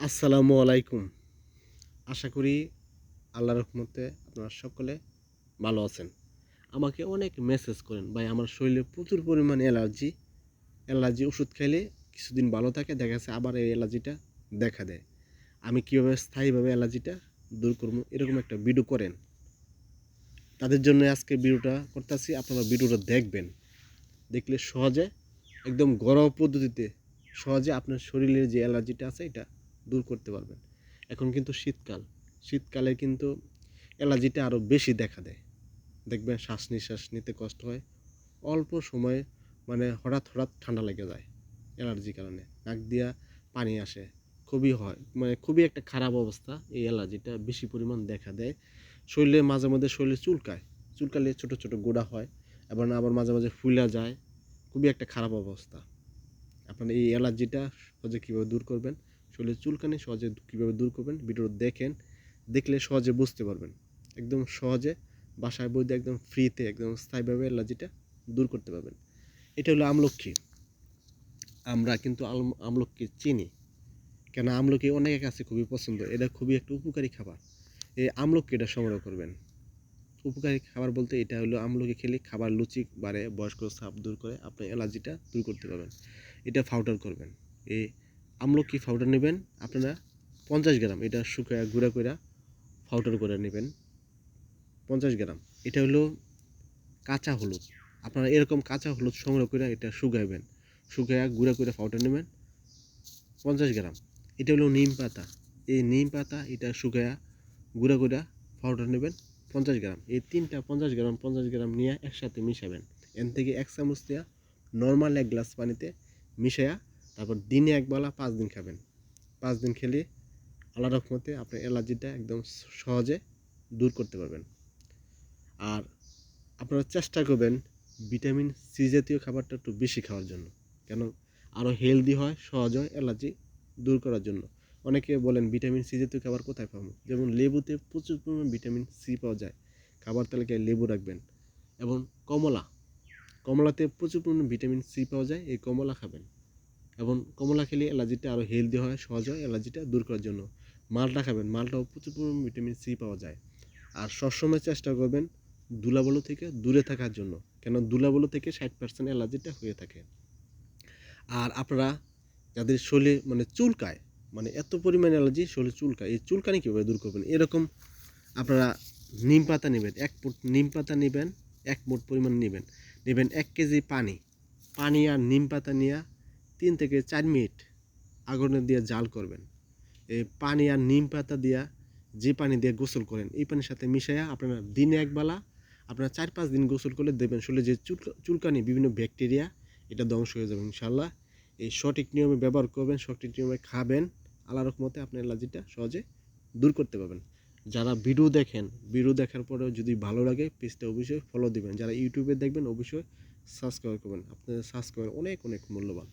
আসসালামু আলাইকুম। আশা করি আল্লাহ রহমতে আপনারা সকলে ভালো আছেন। আমাকে অনেক মেসেজ করেন, ভাই, আমার শরীরে প্রচুর পরিমাণে অ্যালার্জি। অ্যালার্জি ওষুধ খাইলে কিছুদিন ভালো থাকে, দেখা যাচ্ছে আবার এই অ্যালার্জিটা দেখা দেয়। আমি কীভাবে স্থায়ীভাবে অ্যালার্জিটা দূর করব? এরকম একটা ভিডিও করেন। তাদের জন্য আজকে ভিডিওটা করতেছি, আপনারা ভিডিওটা দেখবেন। দেখলে সহজে, একদম গরম পদ্ধতিতে সহজে আপনার শরীরের যে অ্যালার্জিটা আছে, এটা দূর করতে পারবেন। এখন কিন্তু শীতকাল। শীতকালে কিন্তু অ্যালার্জিটা আরও বেশি দেখা দেয়। দেখবেন শ্বাস নিঃশ্বাস নিতে কষ্ট হয়। অল্প সময়ে মানে হঠাৎ হঠাৎ ঠান্ডা লেগে যায় অ্যালার্জির কারণে। নাক দিয়া পানি আসে। খুবই হয়। মানে খুবই একটা খারাপ অবস্থা এই অ্যালার্জিটা বেশি পরিমাণ দেখা দেয়। শরীরে মাঝে মাঝে শরীরে চুলকায়। চুলকালে ছোট ছোট গোড়া হয়। এবং আবার মাঝে মাঝে ফুলা যায়। খুবই একটা খারাপ অবস্থা। আপনার এই অ্যালার্জিটা সহজে কীভাবে দূর করবেন? শরীরের চুলকানি, সহজে কীভাবে দূর করবেন ভিডিও দেখেন, দেখলে সহজে বুঝতে পারবেন। একদম সহজে বাসায় বইতে একদম ফ্রিতে একদম স্থায়ীভাবে অ্যালার্জিটা দূর করতে পারবেন। এটা হলো আমলক্ষী। আমরা কিন্তু আম- আমলক্ষী চিনি। কেন আমলকি অনেকের কাছে খুবই পছন্দ, এটা খুবই একটা উপকারী খাবার। এই আমলকি এটা সংগ্রহ করবেন। উপকারী খাবার বলতে এটা হলো আমলকি খেলে খাবার লুচি বাড়ে, বয়স্ক সাপ দূর করে আপনি অ্যালার্জিটা দূর করতে পারবেন। এটা পাউডার করবেন। এই আমলকি পাউডার নেবেন, আপনারা পঞ্চাশ গ্রাম, এটা শুকায়, গুঁড়া করে পাউডার করে নেবেন। পঞ্চাশ গ্রাম, এটা হলো কাঁচা হলুদ। আপনারা এরকম কাঁচা হলুদ সংগ্রহ করে এটা শুকাইবেন। শুকায় গুঁড়া করে পাউডার নেবেন, পঞ্চাশ গ্রাম। এটা হলো নিম পাতা। এই নিম পাতা, এটা শুকায়া গুঁড়া গুঁড়া পাউডার নেবেন, পঞ্চাশ গ্রাম। এই তিনটা পঞ্চাশ গ্রাম পঞ্চাশ গ্রাম নিয়ে একসাথে মিশাবেন। এন থেকে এক চামচ দেওয়া নর্মাল এক গ্লাস পানিতে মিশায়া তারপর দিনে একবেলা পাঁচ দিন খাবেন। পাঁচ দিন খেলে আল্লাহ রকমতে আপনার অ্যালার্জিটা একদম সহজে দূর করতে পারবেন। আর আপনারা চেষ্টা করবেন ভিটামিন সি জাতীয় খাবারটা একটু বেশি খাওয়ার জন্য। কেন? আরও হেলদি হয়, সহজ হয়, অ্যালার্জি দূর করার জন্য। অনেকে বলেন ভিটামিন সি জাতীয় খাবার কোথায় পাবো? যেমন লেবুতে প্রচুর পরিমাণ ভিটামিন সি পাওয়া যায়। খাবার তালিকায় লেবু রাখবেন এবং কমলা। কমলাতে প্রচুর পরিমাণ ভিটামিন সি পাওয়া যায়, এই কমলা খাবেন। এবং কমলা খেলে অ্যালার্জিটা আরও হেলদি হয়, সহজ হয় অ্যালার্জিটা দূর করার জন্য। মালটা খাবেন, মালটাও প্রচুর পরিমাণ ভিটামিন সি পাওয়া যায়। আর সবসময় চেষ্টা করবেন ধুলাবালু থেকে দূরে থাকার জন্য কেন ধুলাবালু থেকে ষাট পার্সেন্ট অ্যালার্জিটা হয়ে থাকে। আর আপনারা যাদের শরীরে মানে চুলকায় মানে এত পরিমাণ অ্যালার্জি শরীরে চুলকায়, এই চুলকানি কীভাবে দূর করবেন? এরকম আপনারা নিম পাতা নেবেন, এক ফুট নিম পাতা নেবেন, এক মুঠ পরিমাণ নেবেন। নেবেন এক কেজি পানি পানি আর নিম পাতা নিয়ে তিন থেকে চার মিনিট আগুনে দিয়ে জাল করবেন। এই পানি আর নিম পাতা দিয়া যে পানি দিয়ে গোসল করেন, এই পানির সাথে মিশাইয়া আপনারা দিনে একবেলা আপনারা চার পাঁচ দিন গোসল করলে দেবেন শরীরে যে চুল, চুলকানি বিভিন্ন ব্যাকটেরিয়া, এটা ধ্বংস হয়ে যাবে ইনশাল্লাহ এই সঠিক নিয়মে ব্যবহার করবেন, সঠিক নিয়মে খাবেন, আল্লাহ রকমতে আপনার অ্যালার্জিটা সহজে দূর করতে পারবেন। যারা ভিডিও দেখেন, ভিডিও দেখার পরেও যদি ভালো লাগে, পেজটা অবশ্যই ফলো দিবেন। যারা ইউটিউবে দেখবেন, অবশ্যই সাবস্ক্রাইব করবেন। আপনাদের সাবস্ক্রাইব অনেক অনেক মূল্যবান।